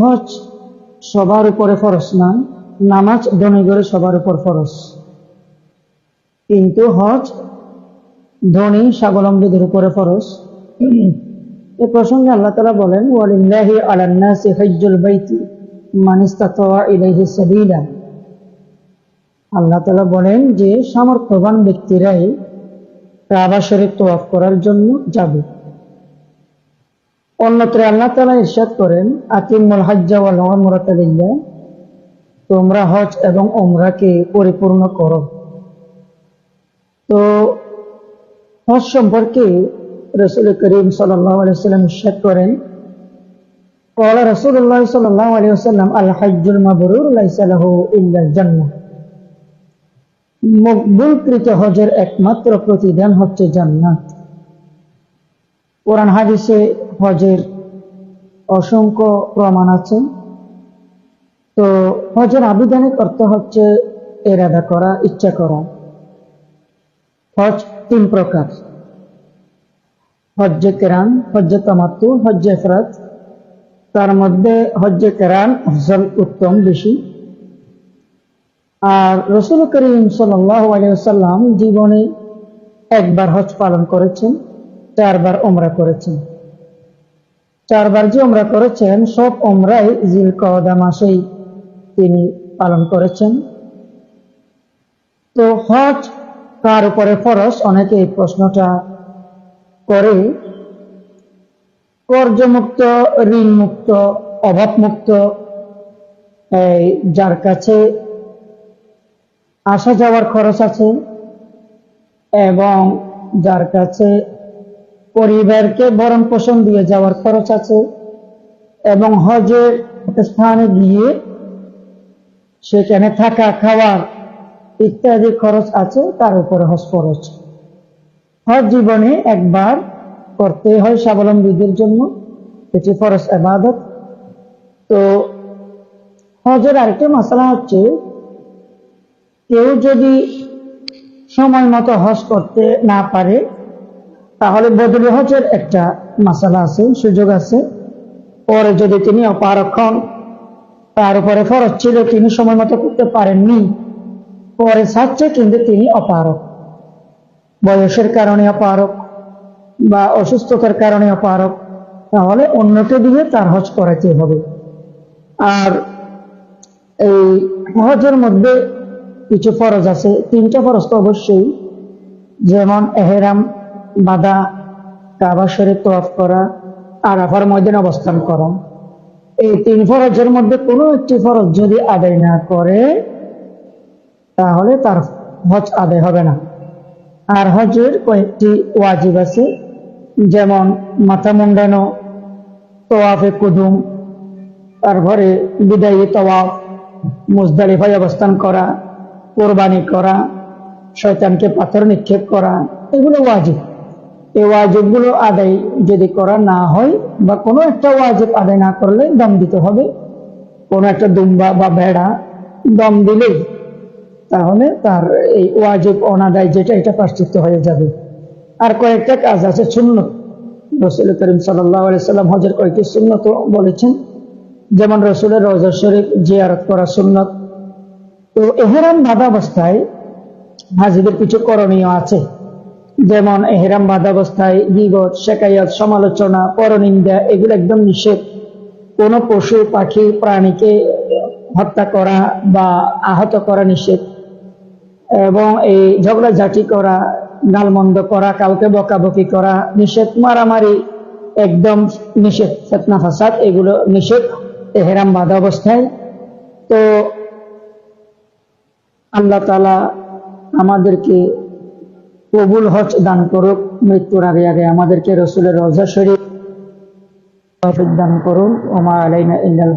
হজ সবার উপরে ফরজ না, নামাজ ধনী করে সবার উপর ফরজ। কিন্তু হজ ধনী, স্বাবলম্বীদের উপরে ফরজ। এ প্রসঙ্গে আল্লাহ তালা বলেন, ওয়ালিল্লাহি আলান্নাসি হজ্জুল বাইতি মান ইস্তাতা ইলাইহি সাবিলা। আল্লাহ তালা বলেন যে, সামর্থ্যবান ব্যক্তিরাই কাবা শরীফ তোয়াফ করার জন্য যাবে। অন্যত্র আল্লাহ তালা ইরশাদ করেন আকিমুল হজ্জা ওয়াল উমরাতা লিল্লাহ তোমরা হজ এবং ওমরাকে পরিপূর্ণ করো তো হজ সম্পর্কে রসুল করিম সাল্লাহ আলাইসাল্লাম ইরশাদ করেন قال رسول الله صلى الله عليه وسلم الحج المبرور ليس له إلا الجنة মকবুলকৃত হজের একমাত্র প্রতিদান হচ্ছে জান্নাত কোরআন হাদিসে হজের অসংখ্য প্রমাণ আছে। তো হজের আবিধানিক অর্থ হচ্ছে এরাদা করা, ইচ্ছা করা। হজ তিন প্রকার। হজ্জে কেরান, হজ্জে তামাত্তু, হজ্জে এফরাত। তার মধ্যে হজ্জে কেরান ফসল উত্তম বেশি। আর রসুল করিম সাল্লাম জীবনে একবার হজ পালন করেছেন, চারবার ওমরা করেছেন। চারবার যে ওমরা করেছেন, সব ওমরাই জিল কদা মাসেই তিনি পালন করেছেন। তো হজ কার উপরে ফরস অনেকে এই প্রশ্নটা করে। কর্জমুক্ত ঋণ মুক্ত অভাব মুক্ত যার কাছে আসা যাওয়ার খরচ আছে এবং যার কাছে পরিবারকে ভরণ পোষণ দিয়ে যাওয়ার খরচ আছে এবং হজের স্থানে গিয়ে সেখানে থাকা, খাওয়ার ইত্যাদি খরচ আছে, তার উপরে হজ খরচ হজ জীবনে একবার করতে হয় স্বাবলম্বীদের জন্য, এটি ফরজ আবাদত। তো হজের আরেকটা মশলা হচ্ছে, কেউ যদি সময় মতো হজ করতে না পারে তাহলে বদলি হজের একটা মশালা আছে, সুযোগ আছে। পরে যদি তিনি অপারক্ষণ তার উপরে ফরজ ছিল, তিনি সময় মতো করতে পারেননি। পরে ছাড়ছে, কিন্তু তিনি অপারক। বয়সের কারণে অপারক বা অসুস্থতার কারণে অপারক, তাহলে অন্যকে দিয়ে তার হজ করাতে হবে। আর এই হজের মধ্যে কিছু ফরজ আছে। তিনটা ফরজ তো অবশ্যই, যেমন এহেরাম বাদা কাবা শরীফ তোয়াফ করা আর আফার ময়দানে অবস্থান করা। এই তিন ফরজের মধ্যে কোনো একটি ফরজ যদি আদায় না করে, তাহলে তার হজ আদায় হবে না। আর হজের কয়েকটি ওয়াজিব আছে, যেমন মাথা মুন্ডানো তোয়াফে কুদুম তারপরে বিদায়ী তোয়াফ মুজদালিফায় অবস্থান করা, কোরবানি করা, শয়তানকে পাথর নিক্ষেপ করা, এগুলো ওয়াজিব। এই ওয়াজিবগুলো আদায় যদি করা না হয় বা কোনো একটা ওয়াজিব আদায় না করলে দম দিতে হবে। কোনো একটা দুম্বা বা ভেড়া দম দিলেই তাহলে তার এই ওয়াজিব অনাদায় যেটা, এটা প্রাশ্চিত্য হয়ে যাবে। আর কয়েকটা কাজ আছে সুন্নত। রসুল করিম সাল্লাম হজের কয়েকটি সুন্নত বলেছেন। যেমন রসুলের রজা শরীফ, জিয়ারত করা সুন্নত। তো এহেরাম বাধা অবস্থায় হাজিদের কিছু করণীয় আছে। যেমন এহেরাম বাধা অবস্থায় গিবত শেখায়ত, সমালোচনা, পরনিন্দা, এগুলো একদম নিষেধ। কোনো পশু, পাখি, প্রাণীকে হত্যা করা বা আহত করা নিষেধ। এবং এই ঝগড়াঝাটি করা, গালমন্দ করা, কাউকে বকাবকি করা নিষেধ। মারামারি একদম নিষেধ। ফেতনা, ফাসাদ, এগুলো নিষেধ এহেরাম বাধা অবস্থায় তো আল্লাহ তালা আমাদেরকে কবুল হজ দান করুক, মৃত্যুর আগে আগে আমাদেরকে রসুলের রজা শরীফ দান করুন। ওমা আলাইনা ইল্লাল